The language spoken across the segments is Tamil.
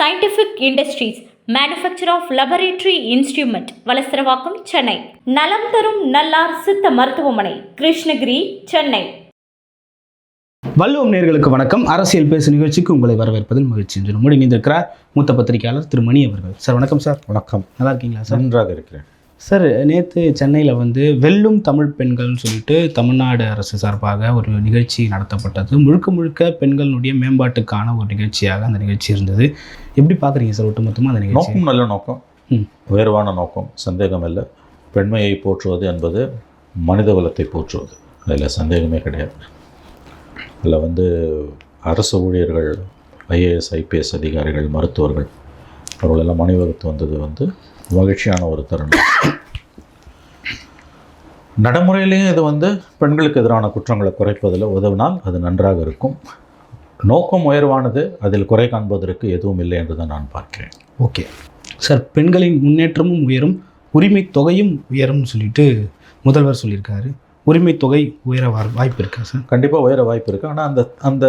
Scientific industries manufacture of laboratory instrument Valasaravakkam Chennai. நலம் தரும் நல்லார் சித்த மருத்துவமனை கிருஷ்ணகிரி சென்னை. வள்ளுவம் நேர்களுக்கு வணக்கம். அரசியல் பேசு நிகழ்ச்சிக்கு உங்களை வரவேற்பதில் மகிழ்ச்சி. என்று நம்முடைய இணைந்திருக்கிறார் மூத்த பத்திரிகையாளர் திரு மணி அவர்கள். சார் வணக்கம் சார். வணக்கம். நல்லா இருக்கீங்களா சார்? நன்றாக இருக்கிறேன். சார் நேற்று சென்னையில் வந்து வெல்லும் தமிழ் பெண்கள்னு சொல்லிட்டு தமிழ்நாடு அரசு சார்பாக ஒரு நிகழ்ச்சி நடத்தப்பட்டது. முழுக்க முழுக்க பெண்களுடைய மேம்பாட்டுக்கான ஒரு நிகழ்ச்சியாக அந்த நிகழ்ச்சி இருந்தது. எப்படி பார்க்குறீங்க சார் ஒட்டுமொத்தமாக அந்த நிகழ்ச்சி நோக்கம் நல்ல நோக்கம். உயர்வான நோக்கம் சந்தேகம் இல்லை. பெண்மையை போற்றுவது என்பது மனித குலத்தை போற்றுவது. அதில் சந்தேகமே கிடையாது. அதில் வந்து அரசு ஊழியர்கள் ஐஏஎஸ் ஐபிஎஸ் அதிகாரிகள் மருத்துவர்கள் அவர்களெல்லாம் அணிவகுத்து வந்தது வந்து மகிழ்ச்சியான ஒரு தருணம். நடைமுறையிலேயும் இது வந்து பெண்களுக்கு எதிரான குற்றங்களை குறைப்பதில் உதவினால் அது நன்றாக இருக்கும். நோக்கம் உயர்வானது அதில் குறை காண்பதற்கு எதுவும் இல்லை என்று தான் நான் பார்க்கிறேன். ஓகே. சார் பெண்களின் முன்னேற்றமும் உயரும் உரிமை தொகையும் உயரும்னு சொல்லிட்டு முதல்வர் சொல்லியிருக்காரு. உரிமை தொகை உயர வாய்ப்பு இருக்கா சார்? கண்டிப்பாக உயர வாய்ப்பு இருக்குது ஆனால் அந்த அந்த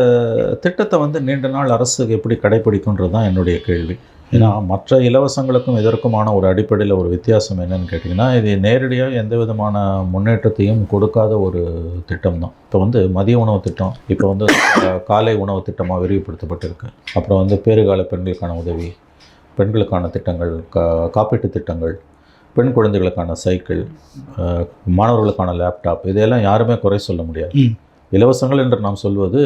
திட்டத்தை வந்து நீண்ட நாள் அரசு எப்படி கடைபிடிக்குன்றது தான் என்னுடைய கேள்வி. ஏன்னா மற்ற இலவசங்களுக்கும் இதற்குமான ஒரு அடிப்படையில் ஒரு வித்தியாசம் என்னன்னு கேட்டிங்கன்னா இது நேரடியாக எந்த விதமான முன்னேற்றத்தையும் கொடுக்காத ஒரு திட்டம் தான் இப்போ வந்து மதிய உணவு திட்டம் இப்போ வந்து காலை உணவு திட்டமாக விரிவுபடுத்தப்பட்டிருக்கு. அப்புறம் வந்து பேறுகால பெண்களுக்கான உதவி பெண்களுக்கான திட்டங்கள் கா காப்பீட்டு திட்டங்கள் பெண் குழந்தைகளுக்கான சைக்கிள் மாணவர்களுக்கான லேப்டாப் இதையெல்லாம் யாருமே குறை சொல்ல முடியாது. இலவசங்கள் என்று நாம் சொல்வது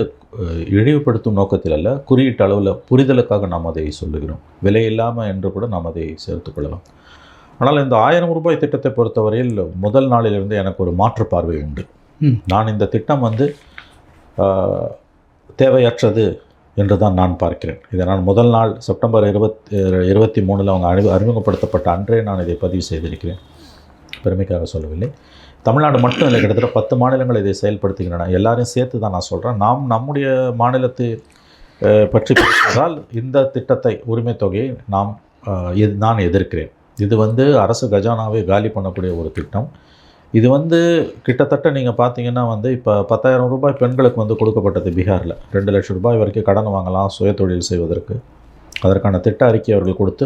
இழிவுபடுத்தும் நோக்கத்தில் அல்ல குறியீட்டு அளவில் புரிதலுக்காக நாம் அதை சொல்லுகிறோம். விலை இல்லாமல் என்று கூட நாம் அதை சேர்த்துக்கொள்ளலாம் ஆனால் இந்த ஆயிரம் ரூபாய் திட்டத்தை பொறுத்தவரையில் முதல் நாளிலிருந்து எனக்கு ஒரு மாற்று பார்வை உண்டு. நான் இந்த திட்டம் வந்து தேவையற்றது என்று தான் நான் பார்க்கிறேன். இதை நான் முதல் நாள் செப்டம்பர் இருபத்தி இருபத்தி மூணில் அவங்க அறிமுகப்படுத்தப்பட்ட அன்றே நான் இதை பதிவு செய்திருக்கிறேன். பெருமைக்காக சொல்லவில்லை. தமிழ்நாடு மட்டும் இல்லை கிட்டத்தட்ட பத்து மாநிலங்கள் இதை செயல்படுத்துகின்றன. எல்லாரையும் சேர்த்து தான் நான் சொல்கிறேன் நாம் நம்முடைய மாநிலத்தை பற்றி பேசுவதால் இந்த திட்டத்தை உரிமைத்தொகையை நாம் அஹ், எது- நான் எதிர்க்கிறேன். இது வந்து அரசு கஜானாவை காலி பண்ணக்கூடிய ஒரு திட்டம். இது வந்து கிட்டத்தட்ட நீங்கள் பார்த்தீங்கன்னா வந்து இப்போ பத்தாயிரம் ரூபாய் பெண்களுக்கு வந்து கொடுக்கப்பட்டது பீகாரில். ரெண்டு லட்சம் ரூபாய் வரைக்கும் கடன் வாங்கலாம் சுய தொழில் செய்வதற்கு. அதற்கான திட்ட அறிக்கை அவர்கள் கொடுத்து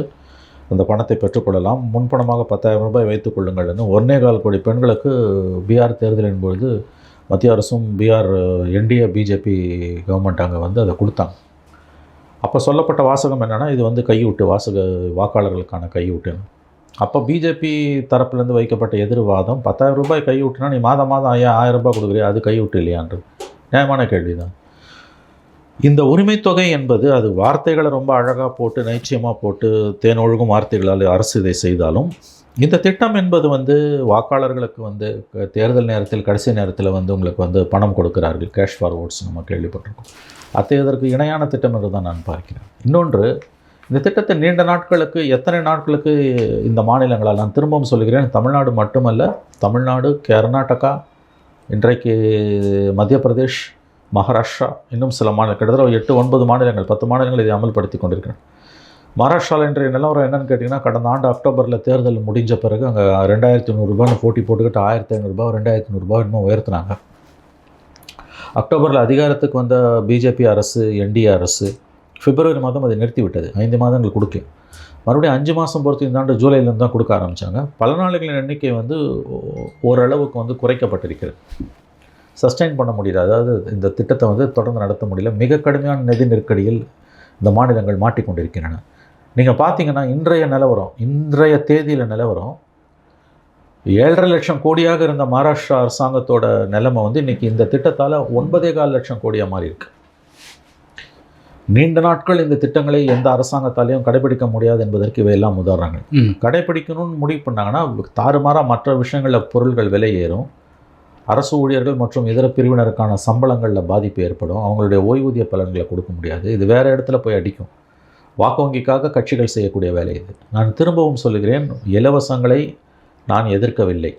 அந்த பணத்தை பெற்றுக்கொள்ளலாம். முன்பணமாக பத்தாயிரம் ரூபாய் வைத்துக் கொள்ளுங்கள்னு ஒன்னே கால் கோடி பெண்களுக்கு பீகார் தேர்தலின் பொழுது மத்திய அரசும் பீகார் என்டிஏ பிஜேபி கவர்மெண்ட் அங்கே வந்து அதை கொடுத்தாங்க. அப்போ சொல்லப்பட்ட வாசகம் என்னென்னா இது வந்து கையூட்டு வாசக வாக்காளர்களுக்கான கையூட்டுன்னு அப்போ பிஜேபி தரப்புலேருந்து வைக்கப்பட்ட எதிர்வாதம் பத்தாயிரம் ரூபாய் கையூட்டுனா நீ மாதம் மாதம் ஐயா ஆயிரம் ரூபாய் கொடுக்குறியா அது கையூட்டு இல்லையான்றது. நியாயமான கேள்வி தான் இந்த உரிமைத்தொகை என்பது அது வார்த்தைகளை ரொம்ப அழகாக போட்டு நைச்சியமாக போட்டு தேனொழுகும் வார்த்தைகளால் அரசு இதை செய்தாலும் இந்த திட்டம் என்பது வந்து வாக்காளர்களுக்கு வந்து தேர்தல் நேரத்தில் கடைசி நேரத்தில் வந்து உங்களுக்கு வந்து பணம் கொடுக்கிறார்கள். கேஷ் ஃபார் ஓட்ஸ் நம்ம கேள்விப்பட்டிருக்கோம். அத்தை இதற்கு இணையான திட்டம் என்று தான் நான் பார்க்கிறேன். இன்னொன்று இந்த திட்டத்தை நீண்ட நாட்களுக்கு எத்தனை நாட்களுக்கு இந்த மாநிலங்களால் நான் திரும்பவும் சொல்கிறேன் தமிழ்நாடு மட்டுமல்ல தமிழ்நாடு கர்நாடகா இன்றைக்கு மத்திய பிரதேஷ் மகாராஷ்டிரா இன்னும் சில மாநில கிட்டத்தட்ட ஒரு எட்டு ஒன்பது மாநிலங்கள் பத்து மாநிலங்கள் இதை அமல்படுத்தி கொண்டிருக்கிறேன் மகாராஷ்டிராவில் இன்றைய நிலவரம் என்னென்னு கேட்டிங்கன்னா கடந்த ஆண்டு அக்டோபரில் தேர்தல் முடிஞ்ச பிறகு அங்கே ரெண்டாயிரத்தி நூறுரூபான்னு போட்டி போட்டுக்கிட்டு ஆயிரத்தி ஐநூறுரூபா ரெண்டாயிரத்தி நூறுரூபா இன்னும் உயர்த்தினாங்க. அக்டோபரில் அதிகாரத்துக்கு வந்த பிஜேபி அரசு என்டிஏ அரசு பிப்ரவரி மாதம் அதை நிறுத்திவிட்டது. ஐந்து மாதங்கள் கொடுக்கல. மறுபடியும் அஞ்சு மாதம் பொறுத்து இந்த ஆண்டு ஜூலையிலேருந்து தான் கொடுக்க ஆரம்பித்தாங்க பல நாடுகளின் எண்ணிக்கை வந்து ஓரளவுக்கு வந்து குறைக்கப்பட்டிருக்கிறது. சஸ்டைன் பண்ண முடியல. அதாவது இந்த திட்டத்தை வந்து தொடர்ந்து நடத்த முடியல. மிக கடுமையான நிதி நெருக்கடியில் இந்த மாநிலங்கள் மாட்டிக்கொண்டிருக்கின்றன. நீங்கள் பார்த்தீங்கன்னா இன்றைய நிலவரம் இன்றைய தேதியில் நிலவரம் ஏழரை லட்சம் கோடியாக இருந்த மகாராஷ்டிரா அரசாங்கத்தோட நிலைமை வந்து இன்னைக்கு இந்த திட்டத்தால் ஒன்பதே கால் லட்சம் கோடியாக மாறி இருக்கு. நீண்ட நாட்கள் இந்த திட்டங்களை எந்த அரசாங்கத்தாலையும் கடைபிடிக்க முடியாது என்பதற்கு இவையெல்லாம் உதாரணங்கள். கடைபிடிக்கணும்னு முடிவு பண்ணாங்கன்னா தாறுமாறாக மற்ற விஷயங்களில் பொருள்கள் விலை ஏறும். அரசு ஊழியர்கள் மற்றும் இதர பிரிவினருக்கான சம்பளங்களில் பாதிப்பு ஏற்படும். அவங்களுடைய ஓய்வூதிய பலன்களை கொடுக்க முடியாது. இது வேறு இடத்துல போய் அடிக்கும். வாக்கு வங்கிக்காக கட்சிகள் செய்யக்கூடிய வேலை இது. நான் திரும்பவும் சொல்லுகிறேன் இலவசங்களை நான் எதிர்க்கவில்லை.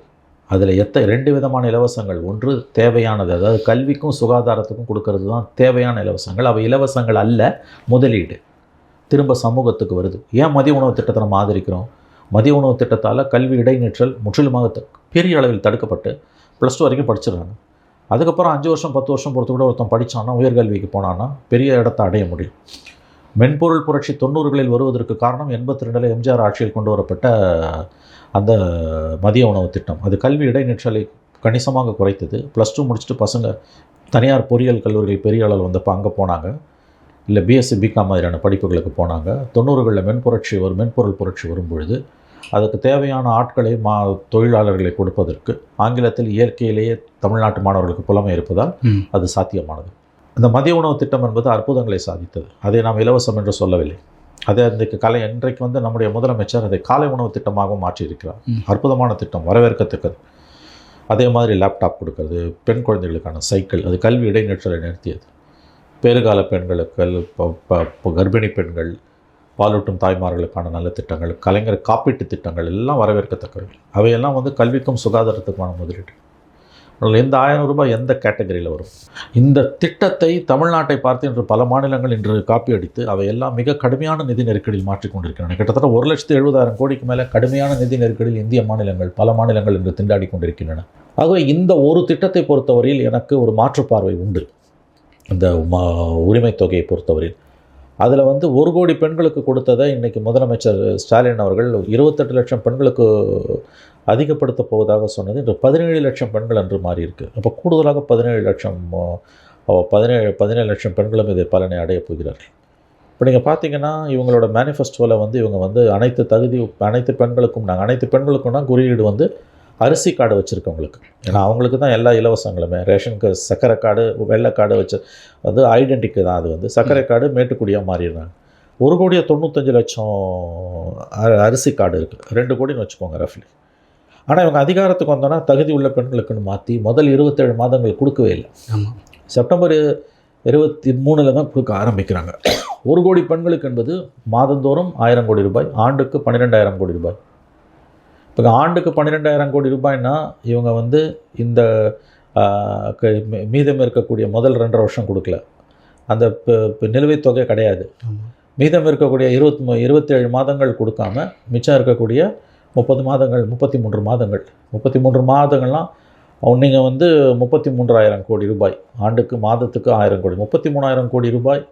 அதில் எத்த ரெண்டு விதமான இலவசங்கள். ஒன்று தேவையானது அதாவது கல்விக்கும் சுகாதாரத்துக்கும் கொடுக்கறது தான் தேவையான இலவசங்கள். அவை இலவசங்கள் அல்ல முதலீடு. திரும்ப சமூகத்துக்கு வருது. ஏன் மதிய உணவு திட்டத்தை நம்ம ஆதரிக்கிறோம்? மதிய உணவு திட்டத்தால் கல்வி இடைநிற்றல் முற்றிலுமாக த- பெரிய அளவில் தடுக்கப்பட்டு ப்ளஸ் டூ வரைக்கும் படிச்சிடுறாங்க அதுக்கப்புறம் அஞ்சு வருஷம் பத்து வருஷம் பொறுத்து கூட ஒருத்தன் படித்தான்னா உயர்கல்விக்கு போனான்னா பெரிய இடத்த அடைய முடியும். மென்பொருள் புரட்சி தொண்ணூறுகளில் வருவதற்கு காரணம் எண்பத்தி ரெண்டில் எம்ஜிஆர் ஆட்சியில் கொண்டு வரப்பட்ட அந்த மதிய உணவு திட்டம். அது கல்வி இடைநிற்றலை கணிசமாக குறைத்தது. ப்ளஸ் டூ முடிச்சுட்டு பசங்க தனியார் பொறியியல் கல்லூரிகள் பெரிய அளவில் வந்தப்போ அங்கே போனாங்க. இல்லை பிஎஸ்சி பிகாம் மாதிரியான படிப்புகளுக்கு போனாங்க. தொண்ணூறுகளில் மென்புரட்சி வரும் மென்பொருள் புரட்சி வரும் பொழுது அதுக்கு தேவையான ஆட்களை மா தொழிலாளர்களை கொடுப்பதற்கு ஆங்கிலத்தில் இயற்கையிலேயே தமிழ்நாட்டு மாணவர்களுக்கு புலமை இருப்பதால். அது சாத்தியமானது. இந்த மதிய உணவு திட்டம் என்பது அற்புதங்களை சாதித்தது. அதை நாம் இலவசம் என்று சொல்லவில்லை. அதை இன்றைக்கு கலை இன்றைக்கு வந்து நம்முடைய முதலமைச்சர் அதை காலை உணவு திட்டமாகவும் மாற்றியிருக்கிறார். அற்புதமான திட்டம் வரவேற்கத்தக்கது. அதே மாதிரி லேப்டாப் கொடுக்கறது பெண் குழந்தைகளுக்கான சைக்கிள் அது கல்வி இடைநிற்றலை நிறுத்தியது. பேறுகால பெண்களுக்கு கர்ப்பிணி பெண்கள் பாலூட்டும் தாய்மார்களுக்கான நல்ல திட்டங்கள் கலைஞர் காப்பீட்டு திட்டங்கள் எல்லாம் வரவேற்கத்தக்கவை அவையெல்லாம் வந்து கல்விக்கும் சுகாதாரத்துக்குமான முதலீடு. அதனால் இந்த ஆயிரம் ரூபாய் எந்த கேட்டகரியில் வரும்? இந்த திட்டத்தை தமிழ்நாட்டை பார்த்து இன்று பல மாநிலங்கள் இன்று காப்பி அடித்து அவையெல்லாம் மிக கடுமையான நிதி நெருக்கடியில் மாற்றிக்கொண்டிருக்கின்றன கிட்டத்தட்ட ஒரு லட்சத்து எழுபதாயிரம் கோடிக்கு மேலே கடுமையான நிதி நெருக்கடியில் இந்திய மாநிலங்கள் பல மாநிலங்கள் இன்று திண்டாடி கொண்டிருக்கின்றன. ஆகவே இந்த ஒரு திட்டத்தை பொறுத்தவரையில் எனக்கு ஒரு மாற்றுப்பார்வை உண்டு. இந்த ம உரிமை தொகையை பொறுத்தவரையில் அதில் வந்து ஒரு கோடி பெண்களுக்கு கொடுத்ததை இன்றைக்கி முதலமைச்சர் ஸ்டாலின் அவர்கள் இருபத்தெட்டு லட்சம் பெண்களுக்கு அதிகப்படுத்த போவதாக சொன்னது. இன்று பதினேழு லட்சம் பெண்கள் என்று மாறியிருக்கு. அப்போ கூடுதலாக பதினேழு லட்சம் பதினேழு பதினேழு லட்சம் பெண்களும் இதை பலனை அடையப் போகிறார்கள். இப்போ நீங்கள் பார்த்தீங்கன்னா இவங்களோட மேனிஃபெஸ்டோவில் வந்து இவங்க வந்து அனைத்து தகுதி அனைத்து பெண்களுக்கும் நாங்கள் அனைத்து பெண்களுக்கும்னா குறியீடு வந்து அரிசி கார்டு வச்சுருக்கவங்களுக்கு ஏன்னா அவங்களுக்கு தான் எல்லா இலவசங்களுமே. ரேஷனுக்கு சர்க்கரை கார்டு வெள்ளை கார்டு வச்சு வந்து ஐடென்டிக்கு தான் அது வந்து. சர்க்கரை கார்டு மேட்டுக்குடியாக மாறிடுறாங்க. ஒரு கோடியே தொண்ணூத்தஞ்சு லட்சம் அரிசி கார்டு இருக்குது ரெண்டு கோடின்னு வச்சுக்கோங்க ரஃப்லி ஆனால் இவங்க அதிகாரத்துக்கு வந்தோன்னா தகுதி உள்ள பெண்களுக்குன்னு மாற்றி முதல் இருபத்தேழு மாதங்கள் கொடுக்கவே இல்லை. ஆமாம் செப்டம்பர் இருபத்தி மூணில் தான் கொடுக்க ஆரம்பிக்கிறாங்க. ஒரு கோடி பெண்களுக்கு என்பது மாதந்தோறும் ஆயிரம் கோடி ரூபாய் ஆண்டுக்கு பன்னிரெண்டாயிரம் கோடி ரூபாய். இப்போ ஆண்டுக்கு பன்னிரெண்டாயிரம் கோடி ரூபாய்னா இவங்க வந்து இந்த மீதம் இருக்கக்கூடிய முதல் ரெண்டரை வருஷம் கொடுக்கல. அந்த நிலுவைத் தொகை கிடையாது. மீதம் இருக்கக்கூடிய இருபத்தி இருபத்தேழு மாதங்கள் கொடுக்காம மிச்சம் இருக்கக்கூடிய முப்பது மாதங்கள் முப்பத்தி மூன்று மாதங்கள். முப்பத்தி மூன்று மாதங்கள்லாம் நீங்கள் வந்து முப்பத்தி மூன்றாயிரம் கோடி ரூபாய். ஆண்டுக்கு மாதத்துக்கு ஆயிரம் கோடி. முப்பத்தி மூணாயிரம் கோடி ரூபாய்.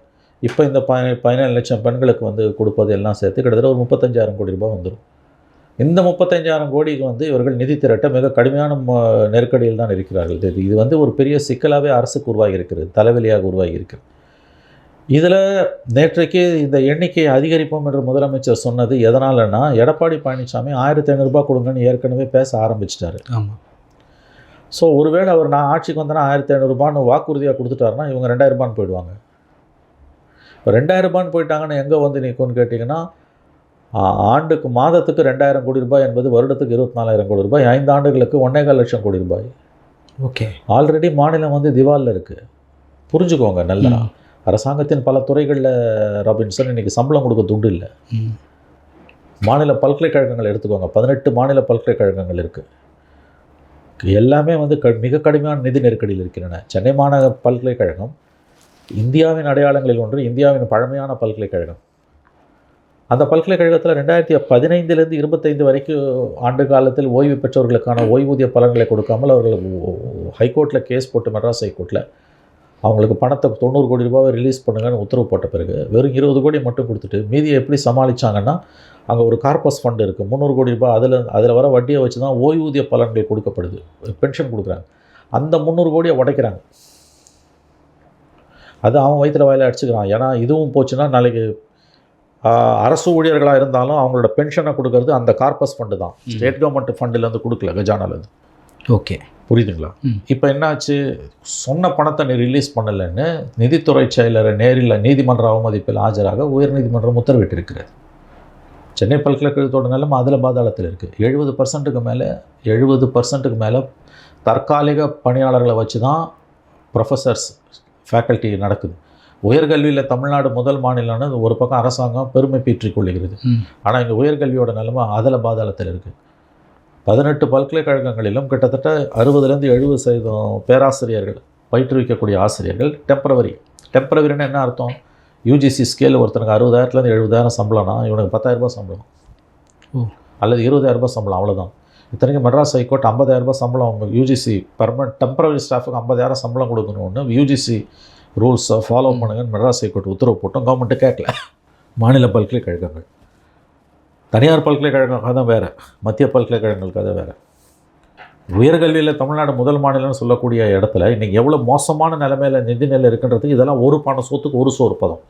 இப்போ இந்த ப பதினேழு லட்சம் பெண்களுக்கு வந்து கொடுப்பது எல்லாம் சேர்த்து கிட்டத்தட்ட ஒரு முப்பத்தஞ்சாயிரம் கோடி ரூபாய் வந்துடும் இந்த முப்பத்தஞ்சாயிரம் கோடிக்கு வந்து இவர்கள் நிதி திரட்ட மிக கடுமையான ம- நெருக்கடியில் தான் இருக்கிறார்கள். இது இது வந்து ஒரு பெரிய சிக்கலாகவே அரசுக்கு உருவாகி இருக்கிறது தலைவலியாக உருவாகி இருக்கிறது. இதில் நேற்றைக்கு இந்த எண்ணிக்கையை அதிகரிப்போம் என்று முதலமைச்சர் சொன்னது எதனாலன்னா எடப்பாடி பழனிசாமி ஆயிரத்தி ஐநூறுரூபா கொடுங்கன்னு ஏற்கனவே பேச ஆரம்பிச்சிட்டாரு. ஆமாம் ஸோ ஒருவேளை அவர் நான் ஆட்சிக்கு வந்தேன்னா ஆயிரத்தி ஐநூறுரூபான்னு வாக்குறுதியாக கொடுத்துட்டாருன்னா இவங்க ரெண்டாயிரம் ரூபான்னு போயிடுவாங்க. இப்போ ரெண்டாயிரம் ரூபான்னு போயிட்டாங்கன்னு எங்கே வந்து நிற்கும்னு கேட்டிங்கன்னா ஆண்டுக்கு மாதத்துக்கு ரெண்டாயிரம் கோடி ரூபாய் என்பது வருடத்துக்கு இருபத்தி நாலாயிரம் கோடி ரூபாய். ஐந்து ஆண்டுகளுக்கு ஒன்னேகால் லட்சம் கோடி ரூபாய். ஓகே. ஆல்ரெடி மாநிலம் வந்து திவாலில் இருக்குது புரிஞ்சுக்கோங்க நல்லா. அரசாங்கத்தின் பல துறைகளில் ராபின்சன் இன்னைக்கு சம்பளம் கொடுக்க துண்டு இல்லை. மாநில பல்கலைக்கழகங்கள் எடுத்துக்கோங்க. பதினெட்டு மாநில பல்கலைக்கழகங்கள் இருக்குது எல்லாமே வந்து க மிக கடுமையான நிதி நெருக்கடியில் இருக்கின்றன. சென்னை மாநகர பல்கலைக்கழகம் இந்தியாவின் அடையாளங்களில் ஒன்று இந்தியாவின் பழமையான பல்கலைக்கழகம். அந்த பல்கலைக்கழகத்தில் ரெண்டாயிரத்தி பதினைந்துலேருந்து இருபத்தைந்து வரைக்கும் ஆண்டு காலத்தில் ஓய்வு பெற்றவர்களுக்கான ஓய்வூதிய பலன்களை கொடுக்காமல் அவர்கள் ஹைகோர்ட்டில் கேஸ் போட்டு மெட்ராஸ் ஹைகோர்ட்டில் அவங்களுக்கு பணத்தை தொண்ணூறு கோடி ரூபாவை ரிலீஸ் பண்ணுங்கன்னு உத்தரவு போட்ட பிறகு வெறும் இருபது கோடி மட்டும் கொடுத்துட்டு மீதியை எப்படி சமாளிச்சாங்கன்னா அங்கே ஒரு கார்பஸ் ஃபண்ட் இருக்குது முந்நூறு கோடி ரூபாய் அதில் அதில் வர வட்டியை வச்சு தான் ஓய்வூதிய பலன்கள் கொடுக்கப்படுது. பென்ஷன் கொடுக்குறாங்க. அந்த முந்நூறு கோடியை உடைக்கிறாங்க. அது அவன் வயிற்றுல வாயில் அடிச்சுக்கிறான். ஏன்னா இதுவும் போச்சுன்னா நாளைக்கு அரசு ஊழியர்களாக இருந்தாலும் அவங்களோட பென்ஷனை கொடுக்கறது அந்த கார்பஸ் ஃபண்டு தான். ஸ்டேட் கவர்மெண்ட் ஃபண்டுலேருந்து கொடுக்கல கஜானாலேருந்து ஓகே. புரியுதுங்களா. இப்போ என்னாச்சு? சொன்ன பணத்தை நீ ரிலீஸ் பண்ணலைன்னு நிதித்துறை செயலரை நேரில் நீதிமன்ற அவமதிப்பில் ஆஜராக உயர்நீதிமன்றம் உத்தரவிட்டிருக்கிறது. சென்னை பல்கலைக்கழகத்தோட நிலைமை அதில் பாதாளத்தில் இருக்குது எழுபது பர்சன்ட்டுக்கு மேலே எழுபது பர்சன்ட்டுக்கு மேலே தற்காலிக பணியாளர்களை வச்சு தான் ப்ரொஃபஸர்ஸ் ஃபேக்கல்ட்டி நடக்குது. உயர்கல்வியில் தமிழ்நாடு முதல் மாநிலம்னு ஒரு பக்கம் அரசாங்கம் பெருமை பீற்றிக் கொள்ளுகிறது. ஆனால் இங்கே உயர்கல்வியோட நிலைமை அதில் பாதாளத்தில் இருக்குது பதினெட்டு பல்கலைக்கழகங்களிலும் கிட்டத்தட்ட அறுபதுலேருந்து எழுபது சதவீதம் பேராசிரியர்கள் பயிற்றுவிக்கக்கூடிய ஆசிரியர்கள் டெம்பரவரி டெம்பரவரின்னு என்ன அர்த்தம்? யூஜிசி ஸ்கேல் ஒருத்தனுக்கு அறுபதாயிரத்துலேருந்து எழுபதாயிரம் சம்பளம்னா இவனுக்கு பத்தாயிரம் ரூபாய் சம்பளம். அல்லது இருபதாயிரம் ரூபாய் சம்பளம் அவ்வளோதான் இத்தனைக்கு மெட்ராஸ் ஹைகோர்ட் ஐம்பதாயிரம் ரூபாய் சம்பளம் யூஜிசி பர்மனன்ட் டெம்பரவரி ஸ்டாஃபுக்கு ஐம்பதாயிரம் சம்பளம் கொடுக்கணும்னு யூஜிசி ரூல்ஸை ஃபாலோ பண்ணுங்கன்னு மெட்ராஸ் ஹைகோர்ட் உத்தரவு போட்டோம். கவர்மெண்ட்டு கேட்கல. மாநில பல்கலைக்கழகங்கள் தனியார் பல்கலைக்கழகம் கதை வேறு. மத்திய பல்கலைக்கழகங்கள் கதை வேறு. உயர்கல்வியில் தமிழ்நாடு முதல் மாநிலம்னு சொல்லக்கூடிய இடத்துல இன்றைக்கி எவ்வளோ மோசமான நிலைமையில் நிதிநிலை இருக்குன்றதுக்கு இதெல்லாம் ஒரு பண சோத்துக்கு ஒரு சோறு பதம்.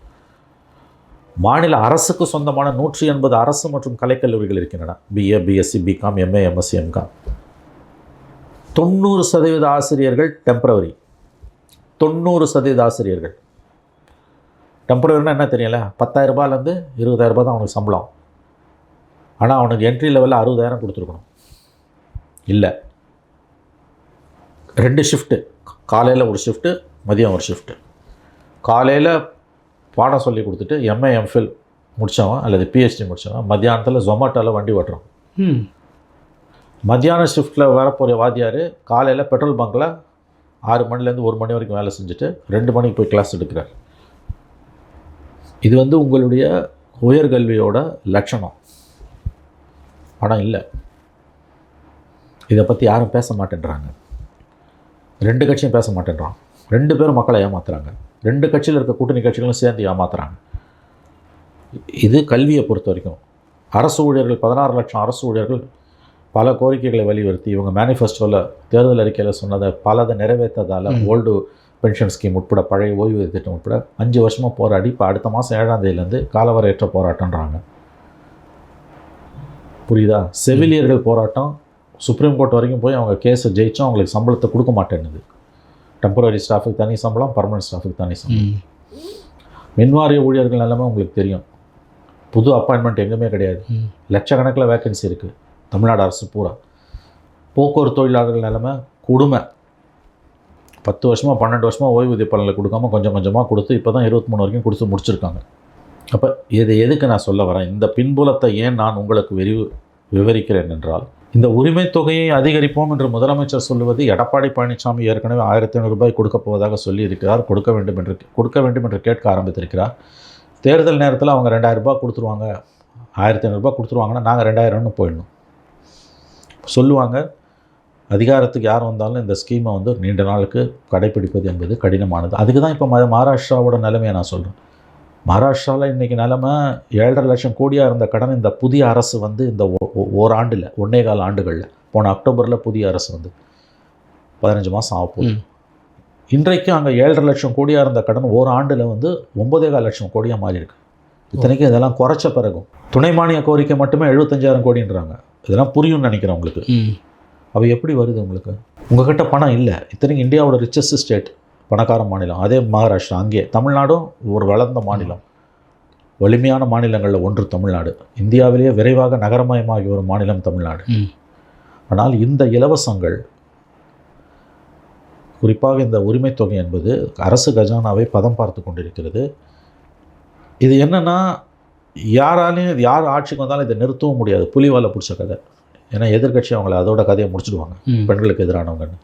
மாநில அரசுக்கு சொந்தமான நூற்றி எண்பது அரசு மற்றும் கலைக்கல்லூரிகள் இருக்கின்றன. BA BSc BCom MA MSc MCom தொண்ணூறு சதவீத ஆசிரியர்கள் டெம்பரவரி தொண்ணூறு சதவீத ஆசிரியர்கள். டெம்பரவரினா என்ன தெரியல இருபதாயிரம் ரூபாய் தான் அவனுக்கு சம்பளம். ஆனால் அவனுக்கு என்ட்ரி லெவலில் அறுபதாயிரம் கொடுத்துருக்கணும். இல்லை. ரெண்டு ஷிஃப்ட்டு காலையில் ஒரு ஷிஃப்ட்டு மதியம் ஒரு ஷிஃப்ட்டு காலையில் பாடம் சொல்லி கொடுத்துட்டு எம்ஏ எம்ஃபில் முடித்தவன் அல்லது பிஹெச்டி முடித்தவன் மத்தியானத்தில் ஜொமேட்டோவில் வண்டி ஓட்டுறான். ம் மத்தியான ஷிஃப்ட்டில் வரப்போகிற வாத்தியார் காலையில் பெட்ரோல் பங்க்கில் ஆறு மணிலேருந்து ஒரு மணி வரைக்கும் வேலை செஞ்சுட்டு ரெண்டு மணிக்கு போய் கிளாஸ் எடுக்கிறார். இது வந்து உங்களுடைய உயர்கல்வியோட லட்சணம். ஆனால் இல்லை. இதை பற்றி யாரும் பேச மாட்டேன்றாங்க. ரெண்டு கட்சியும் பேச மாட்டேன்றான். ரெண்டு பேரும் மக்களை ஏமாத்துறாங்க. ரெண்டு கட்சியில் இருக்க கூட்டணி கட்சிகளும் சேர்ந்து ஏமாத்துறாங்க. இது கல்வியை பொறுத்த வரைக்கும். அரசு ஊழியர்கள் பதினாறு லட்சம் அரசு ஊழியர்கள் பல கோரிக்கைகளை வலியுறுத்தி இவங்க மேனிஃபெஸ்டோவில் தேர்தல் அறிக்கையில் சொன்னதை பலதை நிறைவேற்றதால் ஓல்டு பென்ஷன் ஸ்கீம் உட்பட பழைய ஓய்வூதிய திட்டம் உட்பட அஞ்சு வருஷமாக போராடி இப்போ அடுத்த மாதம் ஏழாம் தேதியிலேருந்து காலவரையற்ற போராட்டம்ன்றாங்க. புரியுதா? செவிலியர்கள் போராட்டம் சுப்ரீம் கோர்ட் வரைக்கும் போய் அவங்க கேஸை ஜெயிச்சும் அவங்களுக்கு சம்பளத்தை கொடுக்க மாட்டேன்னுது. டெம்பரரி ஸ்டாஃபுக்கு தனி சம்பளம் பர்மனன்ட் ஸ்டாஃபுக்கு தனி சம்பளம். மின்வாரிய ஊழியர்கள் எல்லாமே உங்களுக்கு தெரியும். புது அப்பாயின்மெண்ட் எங்குமே கிடையாது. லட்சக்கணக்கில் வேக்கன்சி இருக்குது தமிழ்நாடு அரசு பூரா. போக்குவரத்து தொழிலாளர்கள் நிலைமை கொடுமை. பத்து வருஷமாக பன்னெண்டு வருஷமாக ஓய்வூதிய பலனில் கொடுக்காம கொஞ்சம் கொஞ்சமாக கொடுத்து இப்போ தான் இருபத்தி மூணு வரைக்கும் கொடுத்து முடிச்சிருக்காங்க. அப்போ இது எதுக்கு நான் சொல்ல வரேன்? இந்த பின்புலத்தை ஏன் நான் உங்களுக்கு விரிவு விவரிக்கிறேன் என்றால் இந்த உரிமை தொகையை அதிகரிப்போம் என்று முதலமைச்சர் சொல்லுவது எடப்பாடி பழனிசாமி ஏற்கனவே ஆயிரத்தி ஐநூறு ரூபாய் கொடுக்கப் போவதாக சொல்லியிருக்கிறார். கொடுக்க வேண்டும் என்று கொடுக்க வேண்டும் என்று கேட்க ஆரம்பித்திருக்கிறார். தேர்தல் நேரத்தில் அவங்க ரெண்டாயிரம் ரூபாய் கொடுத்துருவாங்க. ஆயிரத்தி ஐநூறுரூபா கொடுத்துருவாங்கன்னா நாங்கள் ரெண்டாயிரம்னு போயிடணும். சொல்லுவாங்க. அதிகாரத்துக்கு யார் வந்தாலும் இந்த ஸ்கீமை வந்து நீண்ட நாளுக்கு கடைப்பிடிப்பது என்பது கடினமானது. அதுக்கு தான் இப்போ மகாராஷ்டிராவோட நிலைமையை நான் சொல்கிறேன் மகாராஷ்டிராவில் இன்றைக்கி நிலைமை ஏழரை லட்சம் கோடியாக இருந்த கடன் இந்த புதிய அரசு வந்து இந்த ஓராண்டில் ஒன்னே கால் ஆண்டுகளில் போன அக்டோபரில் புதிய அரசு வந்து பதினஞ்சு மாதம் ஆக போகுது. இன்றைக்கும் அங்கே ஏழரை லட்சம் கோடியாக இருந்த கடன் ஓராண்டில் வந்து ஒன்பதே கால் லட்சம் கோடியாக மாறி இருக்கு. இத்தனைக்கும் இதெல்லாம் குறைச்ச பிறகும். துணை மானிய கோரிக்கை மட்டுமே எழுபத்தஞ்சாயிரம் கோடின்றாங்க. இதெல்லாம் புரியும்னு நினைக்கிறேன் உங்களுக்கு. அவ எப்படி வருது உங்களுக்கு? உங்ககிட்ட பணம் இல்லை. இத்தனைக்கும் இந்தியாவோட ரிச்சஸ்ட் ஸ்டேட் பணக்கார மாநிலம். அதே மகாராஷ்டிரா அங்கே. தமிழ்நாடும் ஒரு வளர்ந்த மாநிலம். வலிமையான மாநிலங்களில் ஒன்று தமிழ்நாடு. இந்தியாவிலேயே விரைவாக நகரமயமாகி வரும் மாநிலம் தமிழ்நாடு. ஆனால் இந்த இலவசங்கள் குறிப்பாக இந்த உரிமைத் தொகை என்பது அரசு கஜானாவை பதம் பார்த்து கொண்டிருக்கிறது. இது என்னன்னா யாராலையும் இது யார் ஆட்சிக்கு வந்தாலும் இதை நிறுத்தவும் முடியாது. புலிவாலை பிடிச்ச கதை. ஏன்னா எதிர்க்கட்சி அவங்கள அதோட கதையை முடிச்சிடுவாங்க பெண்களுக்கு எதிரானவங்கன்னு.